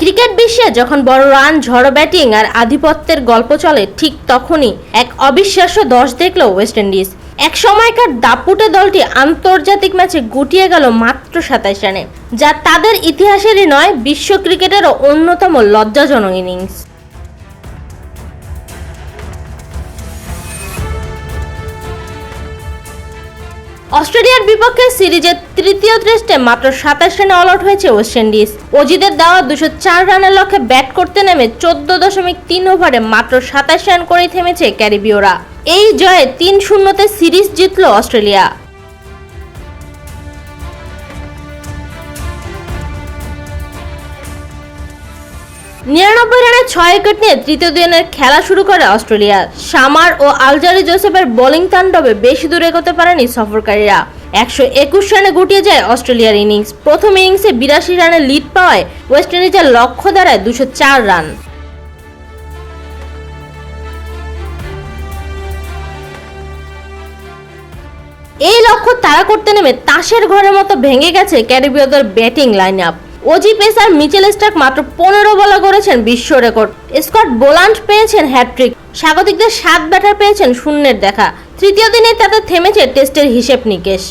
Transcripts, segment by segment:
Cricket বিশ্বে যখন বড় রান, ঝড় ব্যাটিং আর আধিপত্যের গল্প চলে, ঠিক তখনই এক অবিশ্বাস্য দশ দেখল ওয়েস্ট ইন্ডিজ। এক সময়কার দাপুটে দলটি আন্তর্জাতিক ম্যাচে গুটিয়ে গেল মাত্র সাতাইশ রানে, যা তাদের ইতিহাসেরই নয়, বিশ্ব ক্রিকেটেরও অন্যতম লজ্জাজনক ইনিংস। অস্ট্রেলিয়ার বিপক্ষে সিরিজের তৃতীয় টেস্টে মাত্র সাতাশ রানে অল আউট হয়েছে ওয়েস্ট ইন্ডিজ অজিদের দেওয়া দুশো চার রানের লক্ষ্যে ব্যাট করতে নেমে চোদ্দ দশমিক তিন ওভারে মাত্র সাতাশ রান করেই থেমেছে ক্যারিবীয়রা। এই জয়ে তিন শূন্যতে সিরিজ জিতল অস্ট্রেলিয়া। নিরানব্বই রানে ছয় উইকেট নিয়ে তৃতীয় দিনের খেলা শুরু করে অস্ট্রেলিয়া। সামার ও আলজারি জোসেফের বোলিং তাণ্ডবে বেশি দূর এগোতে পারেনি সফরকারীরা। একশো একুশ রানে গুটিয়ে যায় অস্ট্রেলিয়ার ইনিংস। প্রথম ইনিংসে বিরাশি রানে লিড পাওয়ায় ওয়েস্ট ইন্ডিজের লক্ষ্য দাঁড়ায় দুশো চার রান। এই লক্ষ্য তারা করতে নেমে তাসের ঘরের মতো ভেঙে গেছে ক্যারিবীয়দের batting line up Aussie pacer Mitchell Starc মাত্র পনেরো বলে করেছেন বিশ্ব রেকর্ড। স্কট বোলান্ড পেয়েছেন হ্যাট্রিক স্বাগতিকদের সাত ব্যাটার পেয়েছেন শূন্যের দেখা। তৃতীয় দিনে তাদের থেমেছে টেস্টের হিসেব নিকেশ।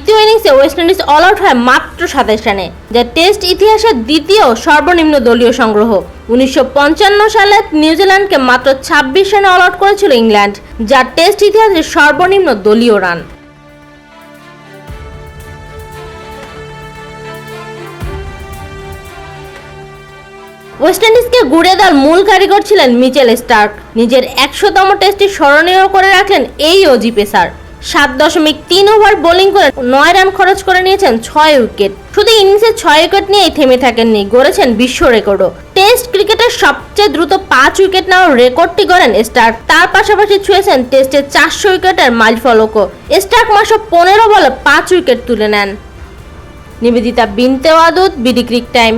দ্বিতীয় ইনিংসে ওয়েস্ট ইন্ডিজ অল আউট হয় মাত্র সাতাশ রানে, যা টেস্ট ইতিহাসের দ্বিতীয় সর্বনিম্ন দলীয় সংগ্রহ। উনিশশো সালে নিউজিল্যান্ডকে মাত্র ছাব্বিশ রানে অল আউট করেছিল ইংল্যান্ড, যা টেস্ট ইতিহাসের সর্বনিম্ন দলীয় রান। ওয়েস্ট ইন্ডিজকে গুড়ে দেওয়ার মূল কারিগর ছিলেন মিচেল স্টার্ক নিজের একশোতম টেস্টটি স্মরণীয় করে রাখলেন এই অজি পেসার সাত দশমিক তিন ওভার বোলিং করে নয় রান খরচ করে নিয়েছেন ছয় উইকেট। শুধু ইনিংসে ছয় উইকেট নিয়েই থেমে থাকেননি, গড়েছেন বিশ্ব রেকর্ডও। টেস্ট ক্রিকেটের সবচেয়ে দ্রুত পাঁচ উইকেট নেওয়ার রেকর্ডটি গড়েন স্টার্ক। তার পাশাপাশি ছুঁয়েছেন টেস্টে চারশো উইকেটের মাইল ফলকও। স্টার্ক মাত্র পনেরো বলে পাঁচ উইকেট তুলে নেন। Nibedita Binte Wadud BD Crictime.